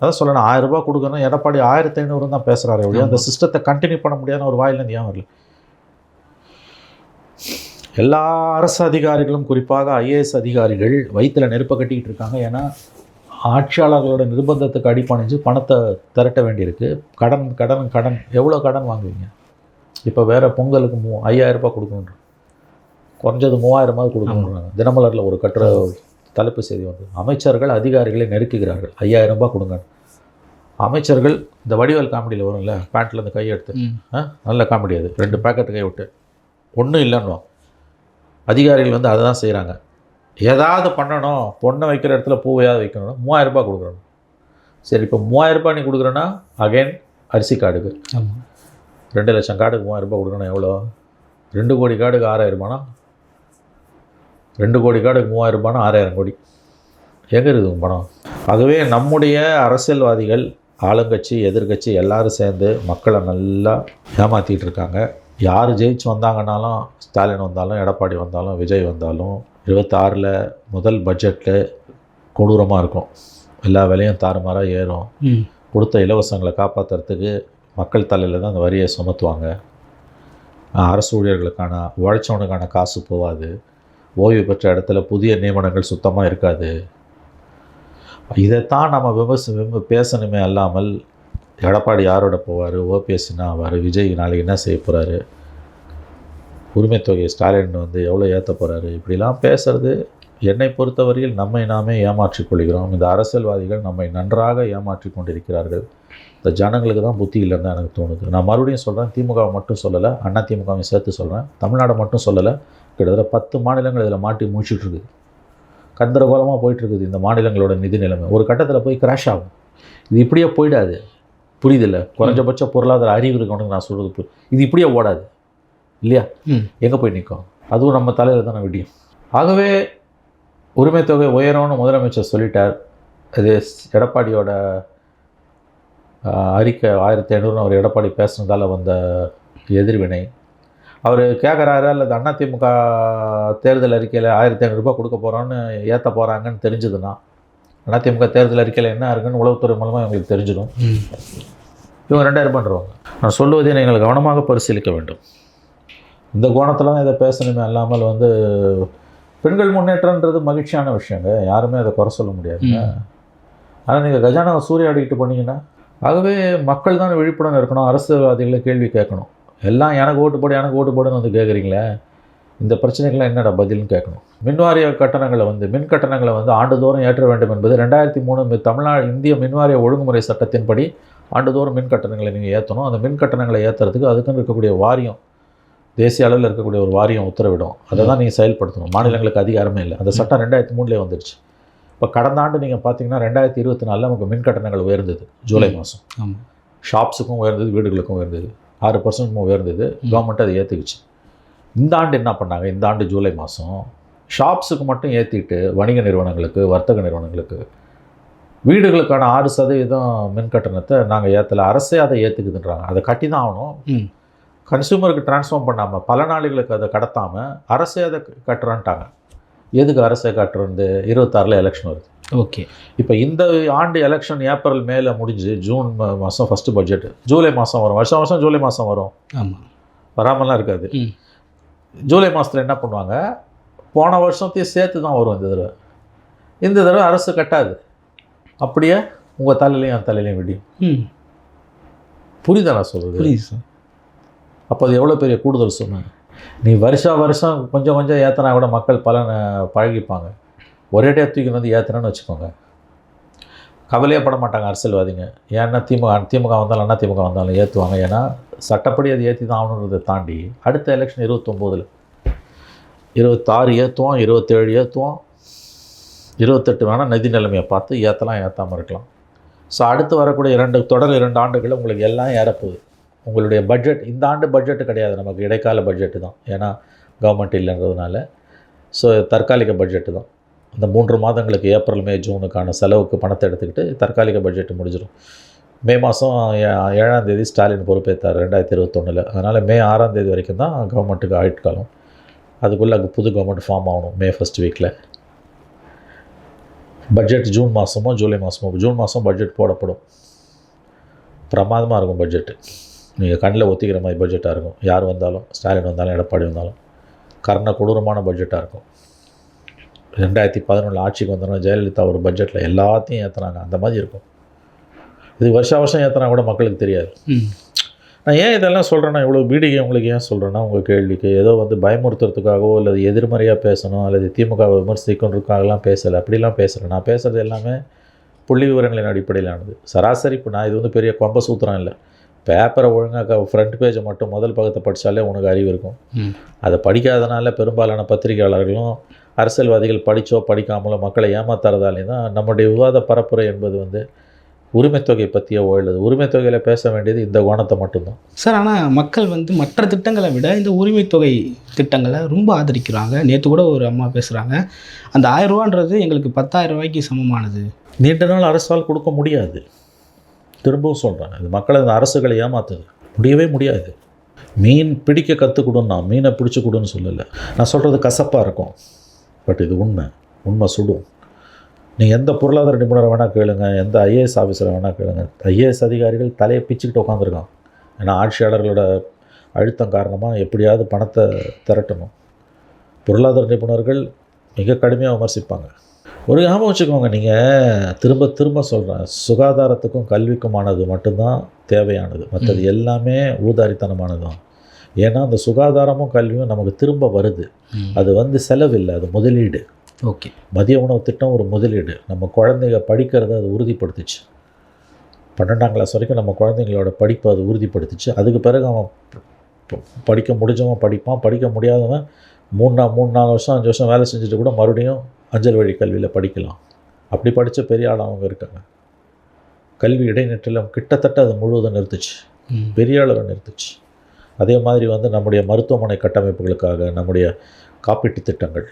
அதான் சொல்லணும் ஆயிரம் ரூபாய் கொடுக்கணும். எடப்பாடி ஆயிரத்தி ஐநூறு தான் பேசுகிறாரு ஒழிய அந்த சிஸ்டத்தை கண்டினியூ பண்ண முடியாதுன்னு ஒரு வாயிலேருந்து ஏன் வரல? எல்லா அரசு அதிகாரிகளும் குறிப்பாக ஐஏஎஸ் அதிகாரிகள் வயிற்றில் நெருப்பை கட்டிக்கிட்டு இருக்காங்க. ஏன்னா ஆட்சியாளர்களோட நிர்பந்தத்துக்கு அடிப்பணிஞ்சு பணத்தை திரட்ட வேண்டியிருக்கு. கடன் கடன் கடன். எவ்வளோ கடன் வாங்குவீங்க? இப்போ வேறு பொங்கலுக்கு மூ ஐயாயிரம் ரூபாய் கொடுக்கணுன்ற குறைஞ்சது மூவாயிரமாவது கொடுக்கணுன்றாங்க தினமலரில் ஒரு கட்டுரை தலைப்பு செய்தி வந்து அமைச்சர்கள் அதிகாரிகளை நெருக்குகிறார்கள். ஐயாயிரம் ரூபாய் கொடுங்க. அமைச்சர்கள் இந்த வடிவேல் காமெடியில் வரும்ல பேண்ட்லேருந்து கையெடுத்து. நல்ல காமெடி அது. ரெண்டு பேக்கெட் கை விட்டு ஒன்றும் இல்லைன்னுவோம் அதிகாரிகள் வந்து அதை தான் செய்கிறாங்க ஏதாவது பண்ணணும். பொண்ணை வைக்கிற இடத்துல பூவையாவது வைக்கணும் மூவாயிரம் ரூபாய் கொடுக்குறணும் சரி இப்போ மூவாயிரம் ரூபாய் நீ கொடுக்குறேன்னா அகைன் அரிசி கார்டுக்கு ரெண்டு லட்சம் கார்டுக்கு மூவாயிரம் ரூபாய் கொடுக்கணும் எவ்வளோ ரெண்டு கோடி கார்டுக்கு ஆறாயிரம் ரூபானா ரெண்டு கோடி கார்டுக்கு மூவாயிரம் ரூபானா ஆறாயிரம் கோடி. எங்கே இருக்குது பணம்? ஆகவே நம்முடைய அரசியல்வாதிகள் ஆளுங்கட்சி எதிர்க்கட்சி எல்லாரும் சேர்ந்து மக்களை நல்லா ஏமாற்றிட்டு இருக்காங்க. யார் ஜெயிச்சு வந்தாங்கன்னாலும் ஸ்டாலின் வந்தாலும் எடப்பாடி வந்தாலும் விஜய் வந்தாலும் இருபத்தாறில் முதல் பட்ஜெட்டில் கொடூரமாக இருக்கும். எல்லா விலையும் தாறுமாறாக ஏறும். கொடுத்த இலவசங்களை காப்பாற்றுறதுக்கு மக்கள் தலையில் தான் அந்த வரியை சுமத்துவாங்க. அரசு ஊழியர்களுக்கான உழைச்சவனுக்கான காசு போகாது. ஓய்வு பெற்ற இடத்துல புதிய நியமனங்கள் சுத்தமாக இருக்காது. இதைத்தான் நம்ம விமர்சி விம பேசணுமே அல்லாமல் எடப்பாடி யாரோட போவார்? ஓபிஎஸ் என்ன ஆவார்? விஜய் நாளைக்கு என்ன செய்ய போகிறாரு உரிமை தொகை ஸ்டாலின் வந்து எவ்வளோ ஏற்ற போகிறாரு இப்படிலாம் பேசுறது என்னை பொறுத்தவரையில் நம்மை நாமே ஏமாற்றிக் கொள்கிறோம். இந்த அரசியல்வாதிகள் நம்மை நன்றாக ஏமாற்றிக் கொண்டிருக்கிறார்கள். இந்த ஜனங்களுக்கு தான் புத்தி இல்லைன்னு தான் எனக்கு தோணுது. நான் மறுபடியும் சொல்கிறேன் திமுகவை மட்டும் சொல்லலை அண்ணா திமுகவையும் சேர்த்து சொல்கிறேன் தமிழ்நாடை மட்டும் சொல்லலை. கிட்டத்தட்ட பத்து மாநிலங்கள் இதில் மாட்டி முடிச்சுட்டு இருக்குது கந்தரகோலமாக போயிட்டுருக்குது இந்த மாநிலங்களோட நிதி நிலைமை. ஒரு கட்டத்தில் போய் கிராஷ் ஆகும். இது இப்படியே போயிடாது. புரியுதில்ல? குறைஞ்சபட்ச பொருளாதார அறிவு இருக்கணும்னு நான் சொல்கிறது இது இப்படியே ஓடாது. இல்லையா. எங்கே போய் நிற்கும் அதுவும் நம்ம தலையில் தானே விடியும். ஆகவே உரிமை தொகை உயரும்னு முதலமைச்சர் சொல்லிட்டார். அது எடப்பாடியோட அறிக்கை ஆயிரத்தி ஐநூறுன்னு அவர் எடப்பாடி பேசுனதால வந்த எதிர்வினை. அவர் கேட்குறாரு அல்லது அதிமுக தேர்தல் அறிக்கையில் ஆயிரத்தி ஐநூறுரூபா கொடுக்க போகிறோன்னு ஏற்ற போகிறாங்கன்னு தெரிஞ்சதுன்னா அதிமுக தேர்தல் அறிக்கையில் என்ன இருக்குன்னு உளவுத்துறை மூலமாக இவங்களுக்கு தெரிஞ்சிடும். இவங்க ரெண்டாயிரம் பண்ணுறவங்க நான் சொல்லுவதை நீங்கள் கவனமாக பரிசீலிக்க வேண்டும். இந்த கோணத்தில் தான் இதை பேசணுமே அல்லாமல் வந்து பெண்கள் முன்னேற்றம்ன்றது மகிழ்ச்சியான விஷயங்க. யாருமே அதை குறை சொல்ல முடியாதுங்க. ஆனால் நீங்கள் கஜானாவை சூறையாடிக்கிட்டு போனீங்கன்னா ஆகவே மக்கள் தான் விழிப்புடன் இருக்கணும். அரசியல்வாதிகளை கேள்வி கேட்கணும். எல்லாம் எனக்கு ஓட்டு போடு எனக்கு ஓட்டு போடுன்னு வந்து கேட்குறீங்களே இந்த பிரச்சனைக்கெல்லாம் என்னடா பதில்னு கேட்கணும். மின்வாரிய கட்டணங்களை வந்து மின் கட்டணங்களை வந்து ஆண்டுதோறும் ஏற்ற வேண்டும் என்பது ரெண்டாயிரத்தி மூணு தமிழ்நாடு இந்திய மின்வாரிய ஒழுங்குமுறை சட்டத்தின்படி ஆண்டுதோறும் மின் கட்டணங்களை நீங்கள் ஏற்றணும் அந்த மின் கட்டணங்களை ஏற்றுறதுக்கு அதுக்குன்னு இருக்கக்கூடிய வாரியம் தேசிய அளவில் இருக்கக்கூடிய ஒரு வாரியம் உத்தரவிடும். அதை தான் நீங்கள் செயல்படுத்தணும். மாநிலங்களுக்கு அதிகாரமே இல்லை. அந்த சட்டம் ரெண்டாயிரத்தி மூணுலேயே வந்துருச்சு. இப்போ கடந்த ஆண்டு நீங்கள் பார்த்தீங்கன்னா ரெண்டாயிரத்தி இருபத்தி நாலில் நமக்கு மின் கட்டணங்கள் உயர்ந்தது ஜூலை மாதம் ஆமாம் ஷாப்ஸுக்கும் உயர்ந்தது வீடுகளுக்கும் உயர்ந்தது. ஆறு பர்சன்ட் உயர்ந்தது. கவர்மெண்ட் அதை ஏற்றுக்குச்சு இந்த ஆண்டு என்ன பண்ணாங்க? இந்த ஆண்டு ஜூலை மாதம் ஷாப்ஸுக்கு மட்டும் ஏற்றிட்டு வணிக நிறுவனங்களுக்கு வர்த்தக நிறுவனங்களுக்கு வீடுகளுக்கான ஆறு சதவீதம் மின் கட்டணத்தை நாங்கள் ஏற்றலை அரசே அதை ஏற்றுக்குதுன்றாங்க அதை கட்டி தான் ஆகணும் ம் கன்சூமருக்கு ட்ரான்ஸ்ஃபார்ம் பண்ணாமல் பல நாடுகளுக்கு அதை கடத்தாமல் அரசே அதை கட்டுறான்ட்டாங்க. எதுக்கு அரசே கட்டுறது? இருபத்தாறில் எலெக்ஷன் வருது. ஓகே. இப்போ இந்த ஆண்டு எலெக்ஷன் ஏப்ரல் மேல முடிஞ்சு ஜூன் மாதம் ஃபஸ்ட்டு பட்ஜெட் ஜூலை மாதம் வரும். வருஷம் வருஷம் ஜூலை மாதம் வரும். ஆமாம் வராமலாம் இருக்காது. ஜூலை மாதத்தில் என்ன பண்ணுவாங்க? போன வருஷத்தையும் சேர்த்து தான் வரும் இந்த தடவை. இந்த தடவை அரசு கட்டாது. அப்படியே உங்கள் தலையிலையும் என் தலையிலையும் விடியும். ம். புரியுதா நான் சொல்கிறது புரியுது சார். அப்போ அது எவ்வளோ பெரிய கூடுதல் சொன்னேன். நீ வருஷா வருஷம் கொஞ்சம் கொஞ்சம் ஏற்றினா கூட மக்கள் பலனை பழகிப்பாங்க. ஒரே டே தூக்கி வந்து ஏற்றுனேன்னு வச்சுக்கோங்க. கவலையே பட மாட்டாங்க அரசியல்வாதிங்க. ஏன்னா திமுக திமுக வந்தாலும் அண்ணா திமுக வந்தாலும் ஏற்றுவாங்க ஏன்னா சட்டப்படி அது ஏற்றி தான் ஆகணுன்றதை தாண்டி அடுத்த எலெக்ஷன் இருபத்தொம்போதில். இருபத்தாறு ஏற்றுவோம் இருபத்தேழு ஏற்றுவோம் இருபத்தெட்டு வேணால் நிதி நிலைமையை பார்த்து ஏற்றலாம் ஏற்றாமல் இருக்கலாம். ஸோ அடுத்து வரக்கூடிய இரண்டு தொடர் இரண்டு ஆண்டுகளில் உங்களுக்கு எல்லாம் ஏறப்போகுது. உங்களுடைய பட்ஜெட் இந்த ஆண்டு பட்ஜெட்டு கிடையாது. நமக்கு இடைக்கால பட்ஜெட்டு தான். ஏன்னா கவர்மெண்ட் இல்லைன்றதுனால. ஸோ தற்காலிக பட்ஜெட்டு தான். அந்த மூன்று மாதங்களுக்கு ஏப்ரல் மே ஜூனுக்கான செலவுக்கு பணத்தை எடுத்துக்கிட்டு தற்காலிக பட்ஜெட்டு முடிஞ்சிடும் மே மாதம் ஏழாம் தேதி ஸ்டாலின் பொறுப்பேற்றார் ரெண்டாயிரத்தி இருபத்தொன்னில். அதனால் மே ஆறாம் தேதி வரைக்கும் தான் கவர்மெண்ட்டுக்கு ஆயுட்காலம் அதுக்குள்ளே அங்கே புது கவர்மெண்ட் ஃபார்ம் ஆகணும் மே ஃபஸ்ட் வீக்கில் பட்ஜெட் ஜூன் மாதமோ ஜூலை மாதமோ ஜூன் மாதம் பட்ஜெட் போடப்படும். பிரமாதமாக இருக்கும் பட்ஜெட்டு நீங்கள் கண்ணில் ஒத்திக்கிற மாதிரி பட்ஜெட்டாக இருக்கும். யார் வந்தாலும் ஸ்டாலின் வந்தாலும் எடப்பாடி வந்தாலும் கர்ண கொடூரமான பட்ஜெட்டாக இருக்கும். ரெண்டாயிரத்தி பதினொன்றில் ஆட்சிக்கு வந்தோன்னா ஜெயலலிதா ஒரு பட்ஜெட்டில் எல்லாத்தையும் ஏற்றுனாங்க அந்த மாதிரி இருக்கும். இது வருஷா வருஷம் ஏற்றுனா கூட மக்களுக்கு தெரியாது. நான் ஏன் இதெல்லாம் சொல்கிறேன்னா இவ்வளோ பீடிகை உங்களுக்கு ஏன் சொல்கிறேன்னா உங்கள் கேள்விக்கு ஏதோ வந்து பயமுறுத்துறதுக்காகவோ அல்லது எதிர்மறையாக பேசணும் அல்லது திமுக விமர்சிக்கணுன்றதுக்காகலாம் பேசலை. அப்படிலாம் பேசலை. நான் பேசுகிறது எல்லாமே புள்ளி விவரங்களின் அடிப்படையிலானது. சராசரி இப்போ நான் இது வந்து பெரிய கொம்ப சூத்திரம் இல்லை. பேப்பரை ஒழுங்காக ஃப்ரண்ட் பேஜை மட்டும் முதல் பக்கத்தை படித்தாலே உனக்கு அறிவு இருக்கும். அதை படிக்காதனால பெரும்பாலான பத்திரிகையாளர்களும் அரசியல்வாதிகள் படித்தோ படிக்காமலோ மக்களை ஏமாத்துறதாலே தான் நம்முடைய விவாத பரப்புரை என்பது வந்து உரிமைத் தொகை பற்றியோ எழுது. உரிமைத் தொகையில் பேச வேண்டியது இந்த கோணத்தை மட்டும்தான். சார் ஆனால் மக்கள் வந்து மற்ற திட்டங்களை விட இந்த உரிமை தொகை திட்டங்களை ரொம்ப ஆதரிக்கிறாங்க. நேற்று கூட ஒரு அம்மா பேசுகிறாங்க அந்த ஆயிரம் ரூபான்றது எங்களுக்கு பத்தாயிரம் ரூபாய்க்கு சமமானது. நீண்ட நாள் அரசால் கொடுக்க முடியாது. திரும்பவும் சொல்கிறேன் இது மக்களை இந்த அரசுகளை ஏமாத்துது முடியவே முடியாது. மீன் பிடிக்க கற்றுக் கொடுன்னா மீனை பிடிச்சி கொடுன்னு சொல்லலை. நான் சொல்கிறது கசப்பாக இருக்கும். பட் இது உண்மை. உண்மை சுடும். நீங்கள் எந்த பொருளாதார நிபுணரை வேணால் கேளுங்க. எந்த ஐஏஎஸ் ஆஃபீஸரை வேணால் கேளுங்க. ஐஏஎஸ் அதிகாரிகள் தலையை பிச்சுக்கிட்டு உட்காந்துருக்கான் ஏன்னா ஆட்சியாளர்களோட அழுத்தம் காரணமாக எப்படியாவது பணத்தை திரட்டணும். பொருளாதார நிபுணர்கள் மிக கடுமையாக விமர்சிப்பாங்க. ஒரு ஞாபகம் வச்சுக்கோங்க நீங்கள் திரும்ப திரும்ப சொல்கிறேன் சுகாதாரத்துக்கும் கல்விக்குமானது மட்டும்தான் தேவையானது. மற்றது எல்லாமே ஊதாரித்தனமானது தான் ஏன்னா அந்த சுகாதாரமும் கல்வியும் நமக்கு திரும்ப வருது. அது வந்து செலவில்லை அது முதலீடு. ஓகே. மதிய உணவு திட்டம் ஒரு முதலீடு. நம்ம குழந்தைங்க படிக்கிறத அது உறுதிப்படுத்துச்சு. பன்னெண்டாம் கிளாஸ் வரைக்கும் நம்ம குழந்தைங்களோட படிப்பை அது உறுதிப்படுத்துச்சு. அதுக்கு பிறகு அவன் படிக்க முடிஞ்சவன் படிப்பான். படிக்க முடியாதவன் மூணு நா மூணு நாலு வருஷம் அஞ்சு வருஷம் வேலை செஞ்சுட்டு கூட மறுபடியும் அஞ்சல் வழி கல்வியில் படிக்கலாம். அப்படி படித்த பெரிய ஆளவங்க இருக்காங்க. கல்வி இடைநிற்றலும் கிட்டத்தட்ட அது முழுவதும் நிறுத்துச்சு. பெரிய அளவு நிறுத்துச்சு. அதே மாதிரி வந்து நம்முடைய மருத்துவமனை கட்டமைப்புகளுக்காக நம்முடைய காப்பீட்டு திட்டங்கள்.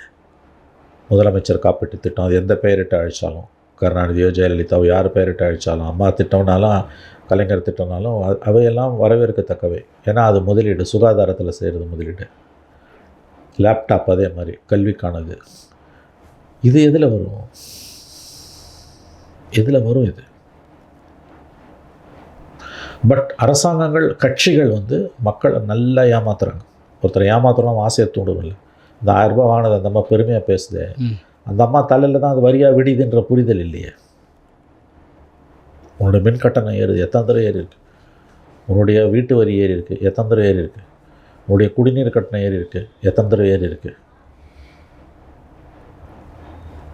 முதலமைச்சர் காப்பீட்டு திட்டம் அது எந்த பெயரிட்டு அழைச்சாலும் கருணாநிதியோ ஜெயலலிதாவோ யார் பெயரிட்டு அழைச்சாலும் அம்மா திட்டம்னாலும் கலைஞர் திட்டம்னாலும் அவையெல்லாம் வரவேற்கத்தக்கவை. ஏன்னா அது முதலீடு சுகாதாரத்தில் செய்கிறது முதலீடு. லேப்டாப் அதே மாதிரி கல்விக்கானது. இது எதில் வரும்? எதில் வரும் இது? பட் அரசாங்கங்கள் கட்சிகள் வந்து மக்களை நல்லா ஏமாத்துறாங்க. ஒருத்தர் ஏமாத்துறோம் ஆசையை தூண்டுதில்ல இந்த ஆயிரம் ரூபாய் வாங்கினது அந்த அம்மா பெருமையாக பேசுதே. அந்த அம்மா தலையில் தான் அது வரியாக விடியுதுன்ற புரிதல் இல்லையே. உன்னோட மின் கட்டணம் ஏறுது எத்தனை தடவை ஏறி இருக்கு? உன்னுடைய வீட்டு வரி ஏறி இருக்கு எத்தனை தடவை ஏறி இருக்கு? உன்னுடைய குடிநீர் கட்டணம் ஏறி இருக்கு எத்தனை தடவை ஏறி இருக்கு?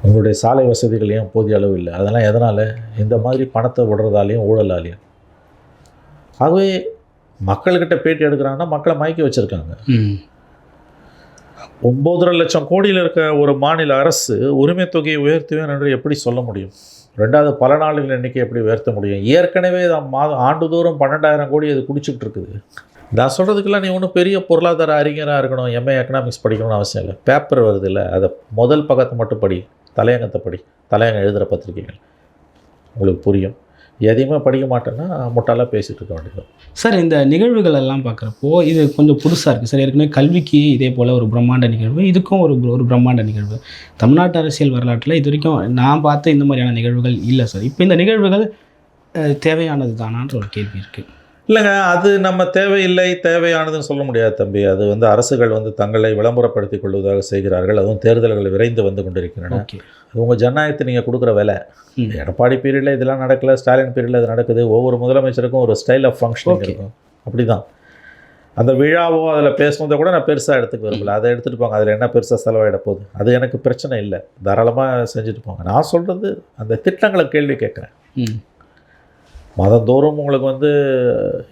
உங்களுடைய சாலை வசதிகள் ஏன் போதிய அளவு இல்லை. அதெல்லாம் எதனால்? இந்த மாதிரி பணத்தை விடுறதாலையும் ஊழலாலையும். ஆகவே மக்கள்கிட்ட பேட்டி எடுக்கிறாங்கன்னா மக்களை மயக்கி வச்சுருக்காங்க. ஒம்போதரை லட்சம் கோடியில் இருக்க ஒரு மாநில அரசு உரிமை தொகையை உயர்த்துவேன் என்று எப்படி சொல்ல முடியும்? ரெண்டாவது பல நாடுகள் எண்ணிக்கை எப்படி உயர்த்த முடியும்? ஏற்கனவே மாதம் ஆண்டுதோறும் பன்னெண்டாயிரம் கோடி அது குடிச்சிட்டு இருக்குது. நான் சொல்கிறதுக்கெல்லாம் நீ ஒன்றும் பெரிய பொருளாதார அறிஞராக இருக்கணும் எம்ஏ எக்கனாமிக்ஸ் படிக்கணும்னு அவசியம் இல்லை. பேப்பர் வருது இல்லை அதை முதல் பக்கத்தை மட்டும் படி. தலையங்கத்தை படி தலையங்கம் எழுதுகிற பத்திரிகைகள். உங்களுக்கு புரியும். எதையுமே படிக்க மாட்டேன்னா முட்டாளாக பேசிகிட்டு இருக்க வேண்டியது சார் இந்த நிகழ்வுகள் எல்லாம் பார்க்குறப்போ இது கொஞ்சம் புதுசாக இருக்குது சார் ஏற்கனவே கல்விக்கு இதே போல் ஒரு பிரம்மாண்ட நிகழ்வு இதுக்கும் ஒரு ஒரு பிரம்மாண்ட நிகழ்வு. தமிழ்நாட்டு அரசியல் வரலாற்றில் இது வரைக்கும் நான் பார்த்த இந்த மாதிரியான நிகழ்வுகள் இல்லை சார். இப்போ இந்த நிகழ்வுகள் தேவையானது தானான்ற ஒரு கேள்வி இருக்குது இல்லைங்க அது நம்ம தேவையில்லை தேவையானதுன்னு சொல்ல முடியாது தம்பி. அது வந்து அரசுகள் வந்து தங்களை விளம்பரப்படுத்திக் கொள்வதாக செய்கிறார்கள். அதுவும் தேர்தல்கள் விரைந்து வந்து கொண்டிருக்கின்றன. அது உங்கள் ஜனநாயகத்தை நீங்கள் கொடுக்குற வேலை. எடப்பாடி பீரியடில் இதெல்லாம் நடக்கல ஸ்டாலின் பீரியடில் இது நடக்குது. ஒவ்வொரு முதலமைச்சருக்கும் ஒரு ஸ்டைல் ஆஃப் ஃபங்க்ஷனிங் Okay. இருக்கும். அப்படி தான் அந்த விழாவோ அதில் பேசுனதை கூட நான் பெருசாக எடுத்துக்க விரும்பல. அதை எடுத்துகிட்டு போங்க. அதில் என்ன பெருசாக செலவாயிட போகுது? அது எனக்கு பிரச்சனை இல்லை. தாராளமாக செஞ்சுட்டு போங்க. நான் சொல்கிறது அந்த திட்டங்களை கேள்வி கேட்குறேன். மாதந்தோறும் உங்களுக்கு வந்து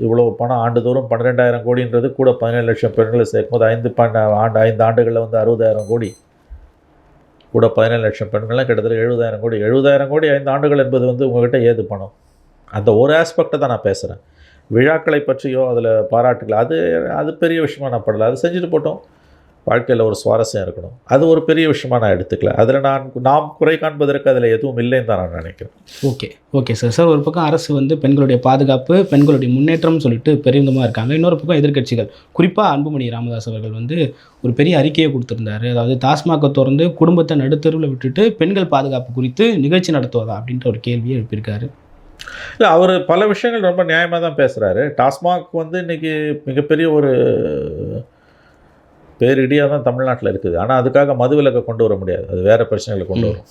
இவ்வளோ பணம் ஆண்டுதோறும் பன்னிரெண்டாயிரம் கோடின்றது கூட பதினேழு லட்சம் பெண்களை சேர்க்கும்போது ஐந்து பன்ன ஆண்டு ஐந்து ஆண்டுகளில் வந்து அறுபதாயிரம் கோடி. கூட பதினேழு லட்சம் பெண்கள்லாம் கிட்டத்தட்ட எழுபதாயிரம் கோடி. எழுபதாயிரம் கோடி ஐந்து ஆண்டுகள் என்பது வந்து உங்கள்கிட்ட ஏது பணம்? அந்த ஒரு ஆஸ்பெக்டை தான் நான் பேசுகிறேன் விழாக்களை பற்றியோ அதில் பாராட்டுகள் அது அது பெரிய விஷயமா நான் படலை. அது செஞ்சுட்டு போட்டோம். வாழ்க்கையில் ஒரு சுவாரஸ்யம் இருக்கணும். அது ஒரு பெரிய விஷயமா நான் எடுத்துக்கல. அதில் நான் நாம் குறை காண்பதற்கு அதில் எதுவும் இல்லைன்னு தான் நான் நினைக்கிறேன். ஓகே. ஓகே சார் சார் ஒரு பக்கம் அரசு வந்து பெண்களுடைய பாதுகாப்பு பெண்களுடைய முன்னேற்றம் சொல்லிட்டு பெருமிதமாக இருக்காங்க. இன்னொரு பக்கம் எதிர்க்கட்சிகள். குறிப்பாக அன்புமணி ராமதாஸ் அவர்கள் வந்து ஒரு பெரிய அறிக்கையை கொடுத்துருந்தாரு. அதாவது டாஸ்மாகை திறந்து குடும்பத்தை நடுத்தருவில் விட்டுட்டு பெண்கள் பாதுகாப்பு குறித்து நிகழ்ச்சி நடத்துவதா அப்படின்ற ஒரு கேள்வியை எழுப்பியிருக்காரு. இல்லை அவர் பல விஷயங்கள் ரொம்ப நியாயமாக தான் பேசுகிறாரு டாஸ்மாக் வந்து இன்றைக்கி மிகப்பெரிய ஒரு பேரிடியாக தான் தமிழ்நாட்டில் இருக்குது. ஆனால் அதுக்காக மதுவிலக்கை கொண்டு வர முடியாது. அது வேறு பிரச்சனைகளை கொண்டு வரும்.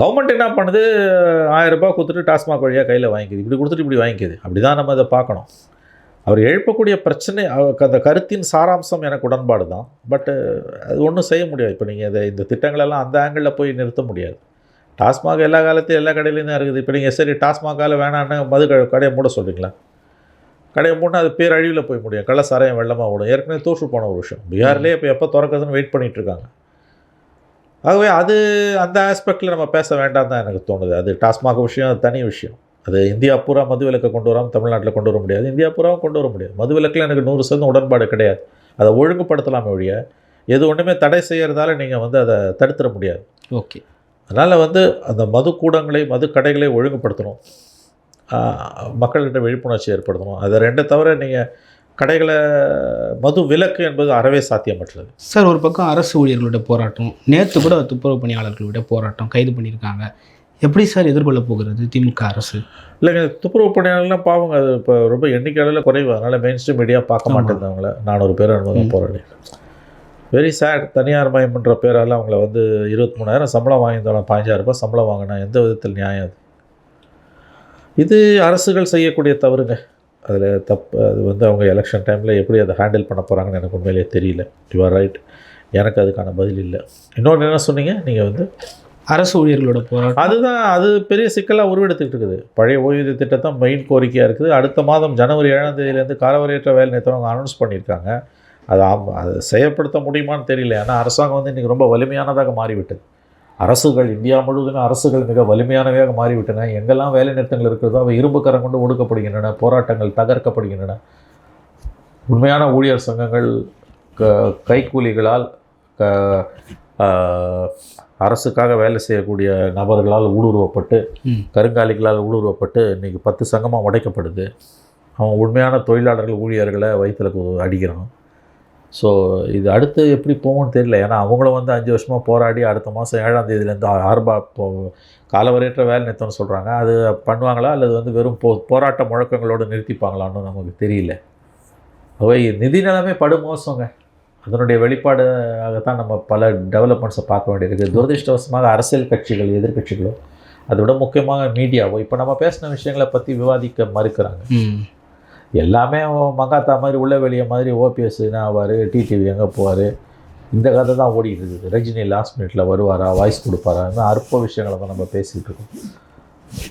கவர்மெண்ட் என்ன பண்ணுது? ஆயிரம் ரூபாய் கொடுத்துட்டு டாஸ்மாக் வழியாக கையில் வாங்கிக்குது. இப்படி கொடுத்துட்டு இப்படி வாங்கிக்குது. அப்படி தான் நம்ம அதை பார்க்கணும். அவர் எழுப்பக்கூடிய பிரச்சனை அந்த கருத்தின் சாராம்சம் எனக்கு உடன்பாடு தான். பட்டு அது ஒன்றும் செய்ய முடியாது. இப்போ நீங்கள் இதை இந்த திட்டங்களெல்லாம் அந்த ஆங்கிளில் போய் நிறுத்த முடியாது. டாஸ்மாக் எல்லா காலத்தையும் எல்லா கடையிலையும் தான் இருக்குது. இப்போ நீங்கள் சரி டாஸ்மாகால வேணான்னு மது கடையை மூட சொல்கிறீங்களா கடையை மூடினா அது பேரழிவில் போய் முடியும். கள்ள சாராயம் வெள்ளமாக ஓடும். ஏற்கனவே தோற்று போன ஒரு விஷயம். பீகார்லேயே இப்போ எப்போ திறக்குதுன்னு வெயிட் பண்ணிட்டு இருக்காங்க. ஆகவே அது அந்த ஆஸ்பெக்டில் நம்ம பேச வேண்டாம் தான் எனக்கு தோணுது. அது டாஸ்மாக் விஷயம் அது தனி விஷயம். அது இந்தியா பூரா மதுவிலக்கை கொண்டு வராமல் தமிழ்நாட்டில் கொண்டு வர முடியாது. இந்தியா பூராவும் கொண்டு வர முடியாது. மதுவிலக்கில் எனக்கு நூறு சதவீதம் உடன்பாடு கிடையாது. அதை ஒழுங்குபடுத்தலாமே ஒழிய எது ஒன்றுமே தடை செய்கிறதால நீங்கள் வந்து அதை தடுத்துட முடியாது. ஓகே. அதனால் வந்து அந்த மது கூடங்களை மது கடைகளை ஒழுங்குபடுத்தணும். மக்கள்கிட்ட விழிப்புணர்ச்சி ஏற்படுத்தணும். அதை ரெண்டை தவிர நீங்கள் கடைகளை மது விலக்கு என்பது அறவே சாத்தியமற்றது. சார் ஒரு பக்கம் அரசு ஊழியர்களுடைய போராட்டம் நேற்று கூட துப்புரவு பணியாளர்களுடைய போராட்டம் கைது பண்ணியிருக்காங்க. எப்படி சார் எதிர்கொள்ள போகிறது திமுக அரசு? இல்லைங்க துப்புரவு பணியாளர்லாம் பாவங்க அது இப்போ ரொம்ப எண்ணிக்கையில் குறைவு. அதனால் மெயின் ஸ்ட்ரீம் மீடியா பார்க்க. மாட்டேங்குது அவங்கள நானூறு பேர் அனுபவம். போராடி. வெரி சேட் தனியார் மயம்ன்ற பேரால் அவங்கள வந்து இருபத்தி மூணாயிரம் சம்பளம் வாங்கியிருந்தோம் பதினஞ்சாயிரம் ரூபாய் சம்பளம் வாங்கினா எந்த விதத்தில் நியாயம் அது? இது அரசுகள் செய்யக்கூடிய தவறுங்க. அதில் தப்பு அது வந்து அவங்க எலெக்ஷன் டைமில் எப்படி அதை ஹேண்டில் பண்ண போகிறாங்கன்னு எனக்கு உண்மையிலேயே தெரியல. யூஆர் ரைட் எனக்கு அதுக்கான பதில் இல்லை. இன்னொன்று என்ன சொன்னீங்க? நீங்கள் வந்து அரசு ஊழியர்களோட போராட்டம். அதுதான் அது பெரிய சிக்கலாக உருவெடுத்துக்கிட்டு இருக்குது. பழைய ஓய்வூதிய திட்டத்தான் மெயின் கோரிக்கையாக இருக்குது. அடுத்த மாதம் ஜனவரி ஏழாம் தேதியிலேருந்து காலவரையற்ற வேலை நிறுத்தம் அவங்க அனௌன்ஸ் பண்ணியிருக்காங்க. அது அது செயல்படுத்த முடியுமான்னு தெரியல. ஏன்னா அரசாங்கம் வந்து இன்றைக்கி ரொம்ப வலிமையானதாக மாறிவிட்டது. அரசுகள் இந்தியா முழுவதுமே அரசுகள் மிக வலிமையானவையாக மாறிவிட்டன. எங்கெல்லாம் வேலை நிறுத்தங்கள் இருக்கிறதோ அவை இரும்பு கரம் கொண்டு ஒடுக்கப்படுகின்றன போராட்டங்கள் தகர்க்கப்படுகின்றன. உண்மையான ஊழியர் சங்கங்கள் க கைக்கூலிகளால் க அரசுக்காக வேலை செய்யக்கூடிய நபர்களால் ஊடுருவப்பட்டு. கருங்காலிகளால் ஊடுருவப்பட்டு இன்றைக்கி பத்து சங்கமாக உடைக்கப்படுது. அவன் உண்மையான தொழிலாளர்கள் ஊழியர்களை வயிற்றுல அடிக்கிறான். ஸோ இது அடுத்து எப்படி போகும்னு தெரியல. ஏன்னா அவங்களும் வந்து அஞ்சு வருஷமாக போராடி அடுத்த மாதம் ஏழாம் தேதியிலேருந்து ஆர்பா போ காலவரையற்ற வேலை நிறுத்தம்னு சொல்கிறாங்க அது பண்ணுவாங்களா? அல்லது வந்து வெறும் போ போராட்ட முழக்கங்களோடு நிறுத்திப்பாங்களான்னு நமக்கு தெரியல. அவை நிதி நிலைமை படுமோசங்க. அதனுடைய வெளிப்பாடாகத்தான் நம்ம பல டெவலப்மெண்ட்ஸை பார்க்க வேண்டியிருக்கு. துரதிருஷ்டவசமாக அரசியல் கட்சிகள் எதிர்க்கட்சிகளோ அதை விட முக்கியமாக மீடியாவோ இப்போ நம்ம பேசின விஷயங்களை பற்றி விவாதிக்க மறுக்கிறாங்க. எல்லாமே மங்காத்தா மாதிரி உள்ள வெளியே மாதிரி ஓபிஎஸ் என்ன ஆவார்? டிடிவி எங்கே போவார்? இந்த கதை தான் ஓடிட்டு இருக்குது. ரஜினி லாஸ்ட் மினிட்ல வருவாரா? வாய்ஸ் கொடுப்பாரா? இந்த அற்ப விஷயங்களை தான் நம்ம பேசிகிட்டு இருக்கோம்.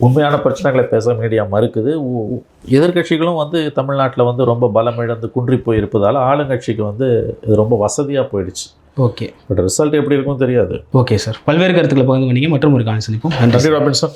உண்மையான பிரச்சனைகளை பேச மீடியா மறுக்குது. எதிர்க்கட்சிகளும் வந்து தமிழ்நாட்டில் வந்து ரொம்ப பலம் இழந்து குன்றி போயிருப்பதால் ஆளுங்கட்சிக்கு வந்து இது ரொம்ப வசதியாக போயிடுச்சு. ஓகே. பட் ரிசல்ட் எப்படி இருக்கும்னு தெரியாது. ஓகே சார் பல்வேறு கருத்துக்களை பகிர்ந்து கொண்டீங்க. மற்றும் ஒரு காணி சந்திப்போம். நன்றி நன்றி ராபின்சன்